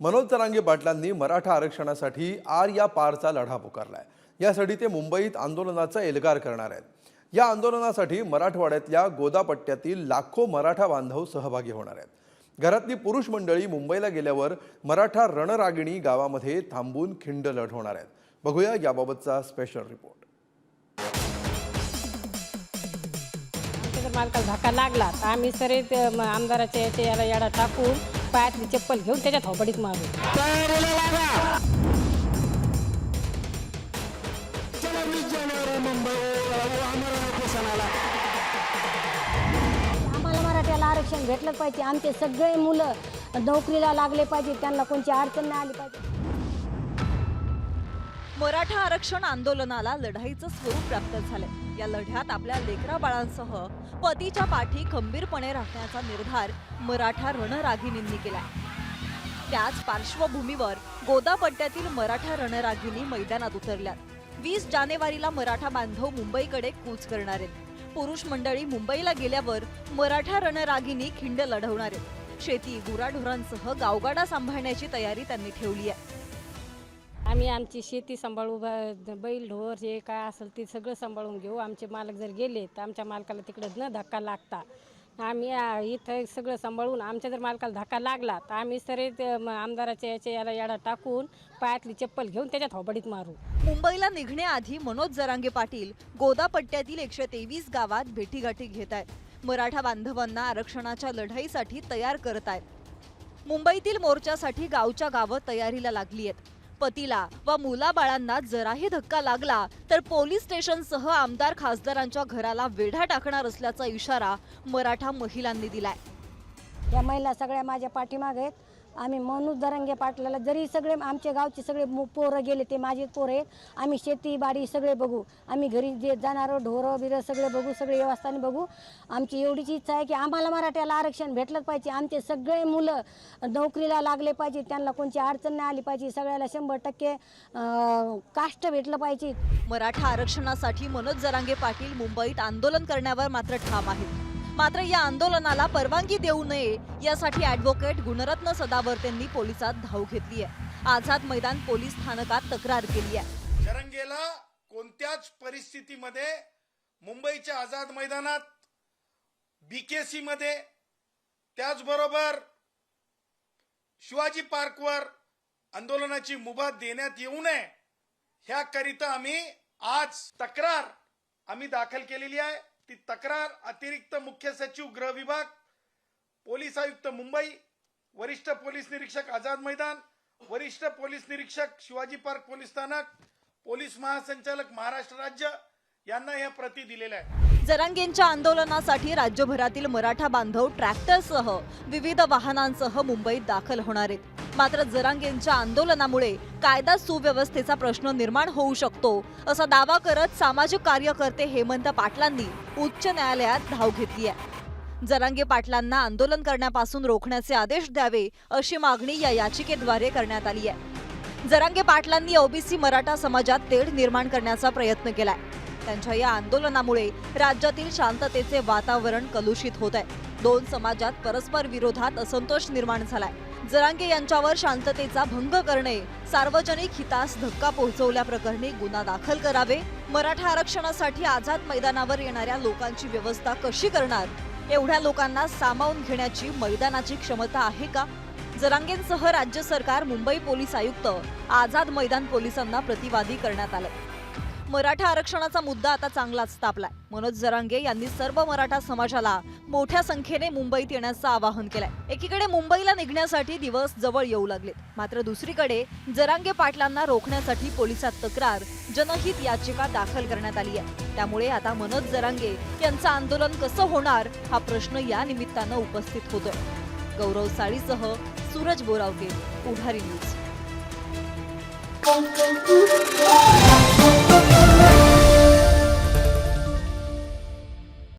मनोज जरांगे पाटलांनी मराठा आरक्षणासाठी आर या पारचा लढा पुकारलाय. यासाठी ते मुंबईत आंदोलनाचा एल्गार करणार आहेत. या आंदोलनासाठी मराठवाड्यातल्या गोदापट्ट्यातील लाखो मराठा बांधव सहभागी होणार आहेत. घरातली पुरुष मंडळी मुंबईला गेल्यावर मराठा रणरागिणी गावामध्ये थांबून खिंड लढवणार आहेत. बघूया याबाबतचा स्पेशल रिपोर्ट मालकाला धक्का लागला. तर आम्ही सरे आमदाराच्या याला याडा टाकून पायातली चप्पल घेऊन त्याच्या थोपडीत मारू आम्हाला मराठ्याला आरक्षण भेटलं पाहिजे. आमचे सगळे मुलं नोकरीला लागले पाहिजे. त्यांना कोणती अडचण नाही आली पाहिजे. मराठा आरक्षण आंदोलनाला लढाईचं स्वरूप प्राप्त झालंय. या लढ्यात आपल्या लेकरा बाळांसह पतीच्या पाठी खंबीरपणे राखण्याचा निर्धार मराठा रणरागिणींनी केलाय. त्याच पार्श्वभूमीवर गोदापट्ट्यातील मराठा रणरागिणी मैदानात उतरल्यात. वीस जानेवारीला मराठा बांधव मुंबईकडे कूच करणार आहेत. पुरुष मंडळी मुंबईला गेल्यावर मराठा रणरागिणी खिंड लढवणार आहेत. शेती गुराढोरांसह गावगाडा सांभाळण्याची तयारी त्यांनी ठेवली आहे. आम्ही आमची शेती सांभाळू बैल ढोर हे काय असेल ते सगळं सांभाळून घेऊ. आमचे मालक जर गेले तर आमच्या मालकाला तिकडं न धक्का लागता. आम्ही इथं सगळं सांभाळून आमच्या जर मालकाला धक्का लागला तर आम्ही सरे म- आमदाराच्या याच्या याला याडा टाकून पायातली चप्पल घेऊन त्याच्या थोपडीत मारू. मुंबईला निघण्याआधी मनोज जरांगे पाटील गोदापट्ट्यातील एकशे तेवीस गावात भेटीगाठी घेत आहेत. मराठा बांधवांना आरक्षणाच्या लढाईसाठी तयार करत आहेत. मुंबईतील मोर्चासाठी गावच्या गावं तयारीला लागली आहेत. पतीला व मुलाबाळांना जराही धक्का लागला तर पोलीस स्टेशनसह आमदार खासदारांच्या घराला वेढा टाकणार असल्याचा इशारा मराठा महिलांनी दिलाय. या महिला सगळ्या माझ्या पाठीमागे आहेत. आम्ही मनोज दरंगे पाटलाला जरी सगळे आमच्या गावचे सगळे मु- पोरं गेले ते माझे पोरं आहेत. आम्ही शेती बाडी सगळे बघू. आम्ही घरी जे जाणारं ढोरं बिरं सगळे बघू सगळे व्यवस्थाने बघू. आमची एवढीच इच्छा आहे की आम्हाला मराठ्याला आरक्षण भेटलंच पाहिजे. आमचे सगळे मुलं नोकरीला लागले पाहिजे. त्यांना कोणती अडचण नाही आली पाहिजे. सगळ्याला शंभर टक्के काष्ट भेटलं पाहिजे. मराठा आरक्षणासाठी मनोज जरांगे पाटील मुंबईत आंदोलन करण्यावर मात्र ठाम आहेत. मात्र या आंदोलनाला परवानगी देऊ नये यासाठी ऍडव्होकेट गुणरत्न सदावर्तेंनी पोलिसात धाव घेतली आहे. आझाद मैदान पोलीस स्थानकात तक्रार केली आहे. शरंगेला कोणत्याच परिस्थितीमध्ये मुंबईच्या आझाद मैदानात बीकेसी मध्ये त्याचबरोबर शिवाजी पार्कवर आंदोलनाची मुभा देण्यात येऊ नये ह्याकरिता आम्ही आज तक्रार आम्ही दाखल केलेली आहे. ती तक्रार अतिरिक्त मुख्य सचिव गृह विभाग पोलीस आयुक्त मुंबई वरिष्ठ पोलीस निरीक्षक आझाद मैदान वरिष्ठ पोलीस निरीक्षक शिवाजी पार्क पोलीस स्थानक पोलीस महासंचालक महाराष्ट्र राज्य यांना ह्या प्रती दिलेल्या आहेत. जरांगेंच्या आंदोलनासाठी राज्यभरातील मराठा बांधव ट्रॅक्टरसह विविध वाहनांसह मुंबईत दाखल होणार आहेत. मात्र जरांगेंच्या आंदोलनामुळे कायदा सुव्यवस्थेचा प्रश्न निर्माण होऊ शकतो असा दावा करत सामाजिक कार्यकर्ते हेमंत पाटलांनी उच्च न्यायालयात धाव घेतली आहे. जरांगे पाटलांना आंदोलन करण्यापासून रोखण्याचे आदेश द्यावे अशी मागणी या याचिकेद्वारे करण्यात आली आहे. जरांगे पाटलांनी ओबीसी मराठा समाजात तेढ निर्माण करण्याचा प्रयत्न केलाय. त्यांच्या या आंदोलनामुळे राज्यातील शांततेचे वातावरण कलुषित होत आहे. दोन समाजात परस्पर विरोधात असंतोष निर्माण झालाय. जरांगे यांच्यावर शांततेचा भंग करणे सार्वजनिक हितास धक्का पोहोचवल्याप्रकरणी गुन्हा दाखल करावे मराठा आरक्षणासाठी आझाद मैदानावर येणाऱ्या लोकांची व्यवस्था कशी करणार? एवढ्या लोकांना सामावून घेण्याची मैदानाची क्षमता आहे का? जरांगेंसह राज्य सरकार मुंबई पोलीस आयुक्त आझाद मैदान पोलिसांना प्रतिवादी करण्यात आलं मराठा आरक्षणाचा मुद्दा आता चांगलाच तापलाय. मनोज जरांगे यांनी सर्व मराठा समाजाला मोठ्या संख्येने मुंबईत येण्याचं आवाहन केलंय. एकीकडे मुंबईला निघण्यासाठी दिवस जवळ येऊ लागलेत. मात्र दुसरीकडे जरांगे पाटलांना रोखण्यासाठी पोलिसात तक्रार जनहित याचिका दाखल करण्यात आली आहे. त्यामुळे आता मनोज जरांगे यांचं आंदोलन कसं होणार हा प्रश्न या निमित्तानं उपस्थित होतोय. गौरव साळीसह सूरज बोरावके पुढारी न्यूज.